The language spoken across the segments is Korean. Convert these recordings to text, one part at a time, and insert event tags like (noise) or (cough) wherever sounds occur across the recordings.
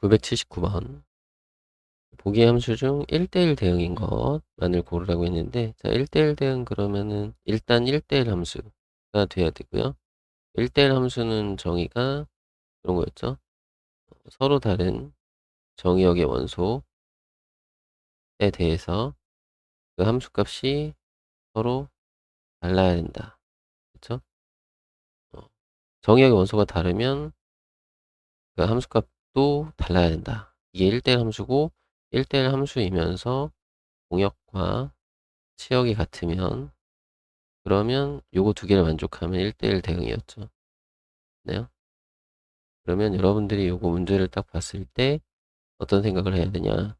979번. 보기 함수 중 1대1 대응인 것만을 고르라고 했는데, 자, 1대1 대응 그러면은 일단 1대1 함수가 돼야 되고요. 1대1 함수는 정의가 이런 거였죠. 서로 다른 정의역의 원소에 대해서 그 함수 값이 서로 달라야 된다. 어, 정의역의 원소가 다르면 그 함수 값 도 달라야 된다. 이게 1대1 함수고 1대1 함수이면서 공역과 치역이 같으면 그러면 요거 두 개를 만족하면 1대1 대응이었죠. 네요. 그러면 여러분들이 요거 문제를 딱 봤을 때 어떤 생각을 해야 되냐?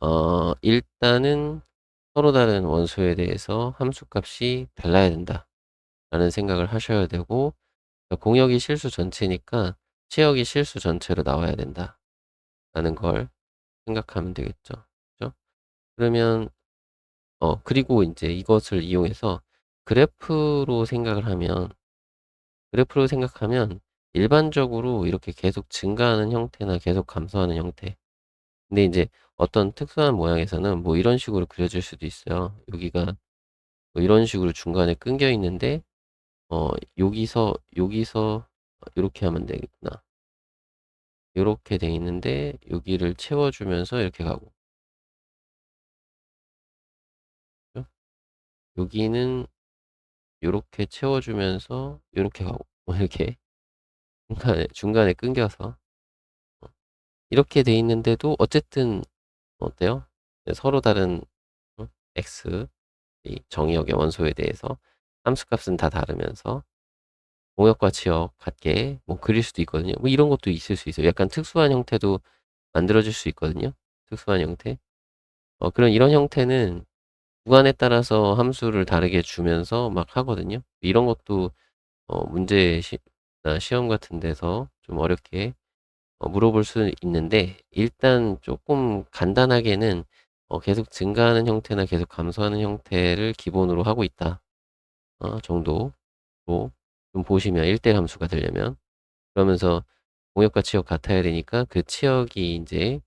어, 일단은 서로 다른 원소에 대해서 함수 값이 달라야 된다. 라는 생각을 하셔야 되고 공역이 실수 전체니까 치역이 실수 전체로 나와야 된다. 라는 걸 생각하면 되겠죠. 그죠? 그러면 어 그리고 이제 이것을 이용해서 그래프로 생각을 하면 그래프로 생각하면 일반적으로 이렇게 계속 증가하는 형태나 계속 감소하는 형태 근데 이제 어떤 특수한 모양에서는 뭐 이런 식으로 그려질 수도 있어요 여기가 뭐 이런 식으로 중간에 끊겨 있는데 어 여기서 여기서 이렇게 하면 되겠구나. 이렇게 돼 있는데 여기를 채워주면서 이렇게 가고. 여기는 이렇게 채워주면서 이렇게 가고. 뭐 이렇게 (laughs) 중간에 중간에 끊겨서. 어, 이렇게 돼 있는데도 어쨌든 어때요? 네, 서로 다른 어, x 이 정의역의 원소에 대해서 함수값은 다 다르면서 공역과 지역 같게 뭐 그릴 수도 있거든요. 뭐 이런 것도 있을 수 있어요. 약간 특수한 형태도 만들어질 수 있거든요. 특수한 형태. 어, 그런 이런 형태는 구간에 따라서 함수를 다르게 주면서 막 하거든요. 이런 것도 어, 문제 시, 시험 같은 데서 좀 어렵게 어, 물어볼 수 있는데 일단 조금 간단하게는 어, 계속 증가하는 형태나 계속 감소하는 형태를 기본으로 하고 있다 어, 정도로 좀 보시면 1대 함수가 되려면 그러면서 공역과 치역 같아야 되니까 그 치역이 이제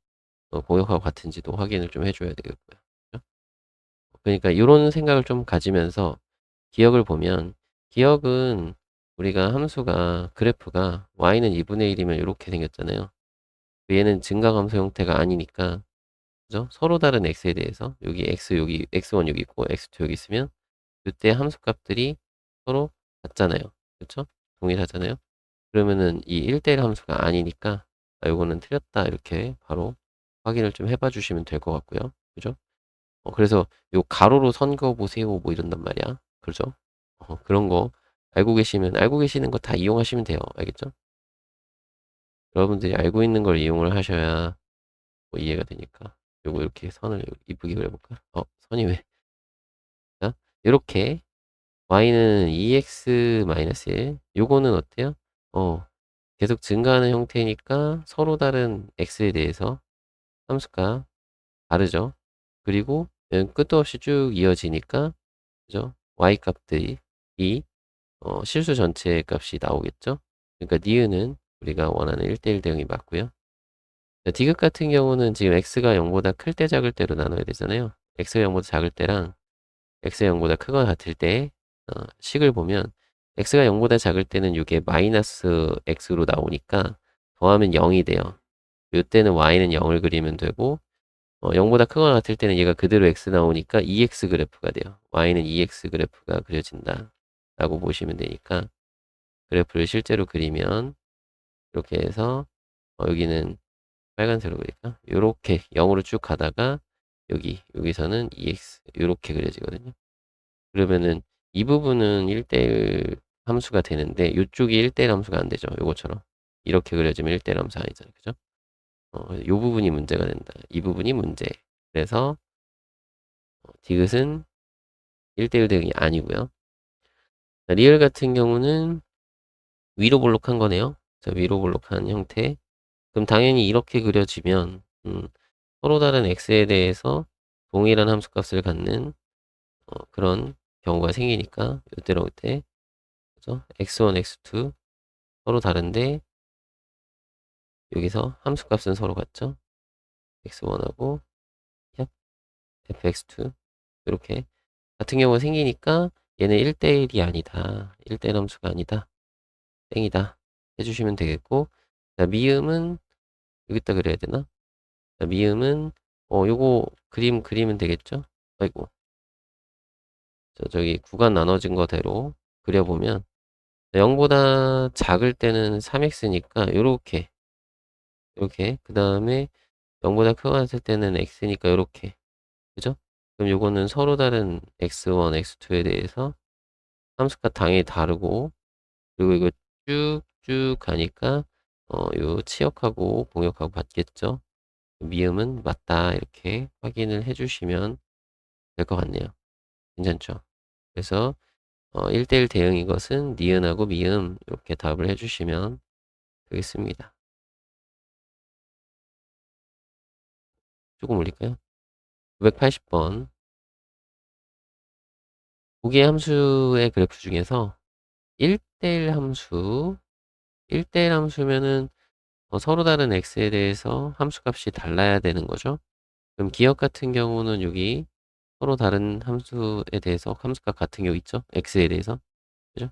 어, 공역하고 같은지도 확인을 좀 해줘야 되겠고요. 그러니까 이런 생각을 좀 가지면서 기억을 보면 기억은 우리가 함수가 그래프가 y는 2분의 1이면 이렇게 생겼잖아요. 얘는 증가 감소 형태가 아니니까 그죠? 서로 다른 x에 대해서 여기 x 여기 x1 여기 있고 x2 여기 있으면 이때 함수 값들이 서로 같잖아요. 그렇죠? 동일하잖아요. 그러면은 이 1대1 함수가 아니니까 아, 요거는 틀렸다 이렇게 바로 확인을 좀 해봐 주시면 될 것 같고요. 그죠? 어, 그래서 요 가로로 선 그어 보세요 뭐 이런단 말이야. 그렇죠? 어, 그런 거 알고 계시면 알고 계시는 거 다 이용하시면 돼요. 알겠죠? 여러분들이 알고 있는 걸 이용을 하셔야 뭐 이해가 되니까 요거 이렇게 선을 이쁘게 그려볼까? 어 선이 왜? 자 이렇게 y는 2x-1 요거는 어때요? 어 계속 증가하는 형태니까 서로 다른 x에 대해서 함수가 다르죠. 그리고 끝도 없이 쭉 이어지니까 그죠? y 값들이 이 어, 실수 전체 값이 나오겠죠. 그러니까 니은은 우리가 원하는 1대1 대응이 맞고요. 디귿 같은 경우는 지금 x가 0보다 클 때 작을 때로 나눠야 되잖아요. x가 0보다 작을 때랑 x가 0보다 크거나 같을 때 어, 식을 보면 x가 0보다 작을 때는 이게 마이너스 x로 나오니까 더하면 0이 돼요. 이때는 y는 0을 그리면 되고 어, 0보다 크거나 같을 때는 얘가 그대로 x 나오니까 2x 그래프가 돼요. y는 2x 그래프가 그려진다. 라고 보시면 되니까 그래프를 실제로 그리면 이렇게 해서 어, 여기는 빨간색으로 그릴까? 이렇게 0으로 쭉 가다가 여기 여기서는 2x 이렇게 그려지거든요. 그러면은 이 부분은 1대1 함수가 되는데 이쪽이 1대1 함수가 안 되죠. 요거처럼 이렇게 그려지면 1대1 함수 아니잖아요. 그죠? 어, 요 부분이 문제가 된다. 이 부분이 문제. 그래서 어, 디귿은 1대1 대응이 아니고요. 자, 리얼 같은 경우는 위로 볼록한 거네요. 자, 위로 볼록한 형태. 그럼 당연히 이렇게 그려지면 음, 서로 다른 x에 대해서 동일한 함수값을 갖는 어, 그런 경우가 생기니까 이때로 때 그죠? x1, x2 서로 다른데 여기서 함수 값은 서로 같죠? x1하고 얍 fx2 이렇게 같은 경우가 생기니까 얘는 1대1이 아니다. 1대1 함수가 아니다. 땡이다. 해주시면 되겠고 자, 미음은 여기다 그려야 되나? 자, 미음은 어 요거 그림 그리면 되겠죠? 아이고 저 저기 구간 나눠진 거대로 그려보면 0보다 작을 때는 3x니까 요렇게 이렇게 그 다음에 0보다 크고 때는 x니까 이렇게 그죠? 그럼 요거는 서로 다른 x1, x2에 대해서 함수가 당연히 다르고 그리고 이거 쭉쭉 가니까 어, 요 치역하고 공역하고 같겠죠? 미음은 맞다 이렇게 확인을 해주시면 될 것 같네요. 괜찮죠? 그래서 어, 1대1 대응인 것은 니은하고 미음 이렇게 답을 해주시면 되겠습니다. 조금 올릴까요? 980번 고개 함수의 그래프 중에서 1대1 함수 1대1 함수면은 어, 서로 다른 x에 대해서 함수값이 달라야 되는 거죠. 그럼 기억 같은 경우는 여기 서로 다른 함수에 대해서 함수값 같은 게 있죠. x에 대해서. 그죠?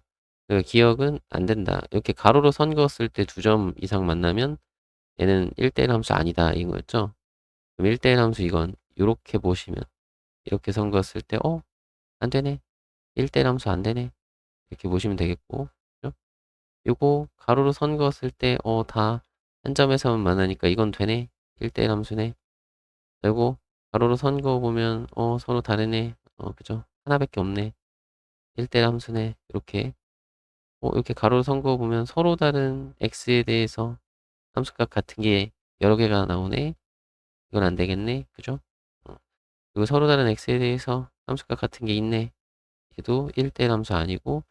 그 기억은 안 된다. 이렇게 가로로 선 그었을 때 두 점 이상 만나면 얘는 1대1 함수 아니다. 이건 거였죠. 그럼 1대1 함수 이건 이렇게 보시면 이렇게 선 그었을 때 어? 안 되네. 1대1 함수 안 되네. 이렇게 보시면 되겠고. 그죠? 요거 가로로 선 그었을 때 어, 다 한 점에서만 만나니까 이건 되네. 1대1 함수네. 그리고 가로로 선 그어 보면 어, 서로 다르네. 어, 그죠? 하나밖에 없네. 1대1 함수네. 이렇게 어, 이렇게 가로로 선 그어 보면 서로 다른 x에 대해서 함수값 같은 게 여러 개가 나오네. 이건 안 되겠네. 그죠? 어. 그리고 서로 다른 x에 대해서 함수값 같은 게 있네. 얘도 1대1 함수 아니고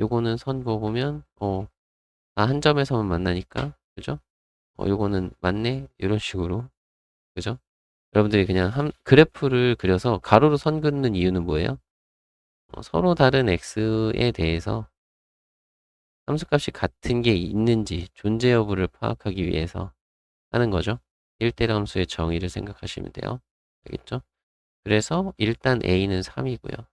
요거는 선 그어 보면 어, 다한 점에서만 만나니까 그죠? 어, 요거는 맞네? 이런 식으로. 그죠? 여러분들이 그냥 한, 그래프를 그려서 가로로 선 긋는 이유는 뭐예요? 어, 서로 다른 x에 대해서 함수값이 같은 게 있는지 존재 여부를 파악하기 위해서 하는 거죠. 1대1 함수의 정의를 생각하시면 돼요. 알겠죠? 그래서 일단 a는 3이고요.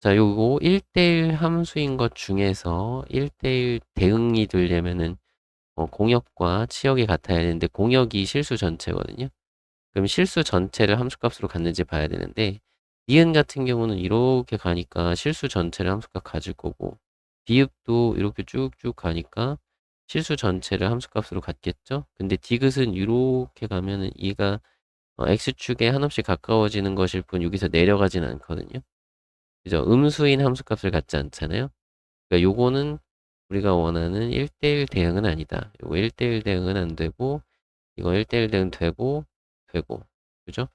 자, 요거 1대1 함수인 것 중에서 1대1 대응이 되려면은 어, 공역과 치역이 같아야 되는데 공역이 실수 전체거든요. 그럼 실수 전체를 함수값으로 갖는지 봐야 되는데 니은 같은 경우는 이렇게 가니까 실수 전체를 함수값 가질 거고 비읍도 이렇게 쭉쭉 가니까 실수 전체를 함수값으로 갖겠죠. 근데 디귿은 이렇게 가면은 얘가 어, x축에 한없이 가까워지는 것일 뿐 여기서 내려가진 않거든요. 그죠? 음수인 함수값을 갖지 않잖아요. 그러니까 요거는 우리가 원하는 1대1 대응은 아니다. 요거 1대1 대응은 안 되고 이거 1대1 대응 되고 되고 그죠?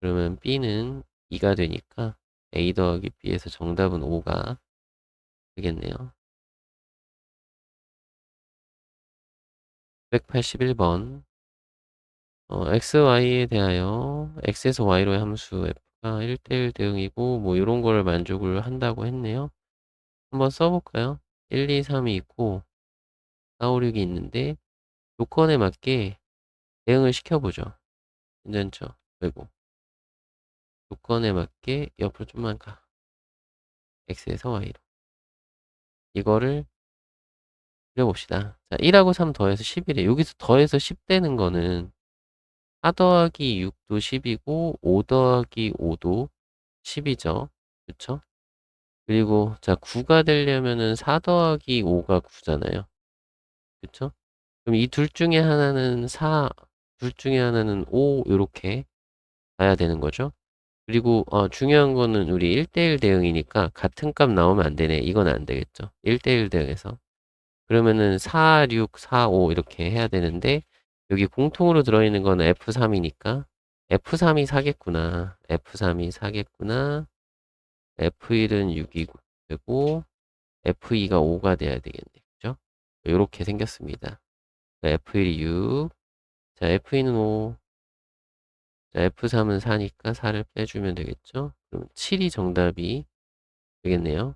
그러면 B는 2가 되니까 A 더하기 B에서 정답은 5가 되겠네요. 181번 어, XY에 대하여 X에서 Y로의 함수 F가 1대1 대응이고 뭐 이런 거를 만족을 한다고 했네요. 한번 써볼까요? 1, 2, 3이 있고 4, 5, 6이 있는데 조건에 맞게 대응을 시켜보죠. 괜찮죠? 그리고 조건에 맞게 옆으로 좀만 가. x에서 y로. 이거를 그려봅시다. 자, 1하고 3 더해서 11이에요. 여기서 더해서 10 되는 거는 4 더하기 6도 10이고 5 더하기 5도 10이죠. 그쵸? 그리고 자 9가 되려면은 4 더하기 5가 9잖아요. 그쵸? 그럼 이 둘 중에 하나는 4, 둘 중에 하나는 5 이렇게 가야 되는 거죠. 그리고 어, 중요한 거는 우리 1대1 대응이니까 같은 값 나오면 안 되네. 이건 안 되겠죠. 1대1 대응에서. 그러면은 4, 6, 4, 5 이렇게 해야 되는데 여기 공통으로 들어있는 거는 F3이니까 F3이 4겠구나. F3이 4겠구나. F1은 6이 되고 F2가 5가 돼야 되겠네. 그죠? 이렇게 생겼습니다. F1이 6. 자, F2는 5. 자, F3은 4니까 4를 빼주면 되겠죠? 그럼 7이 정답이 되겠네요.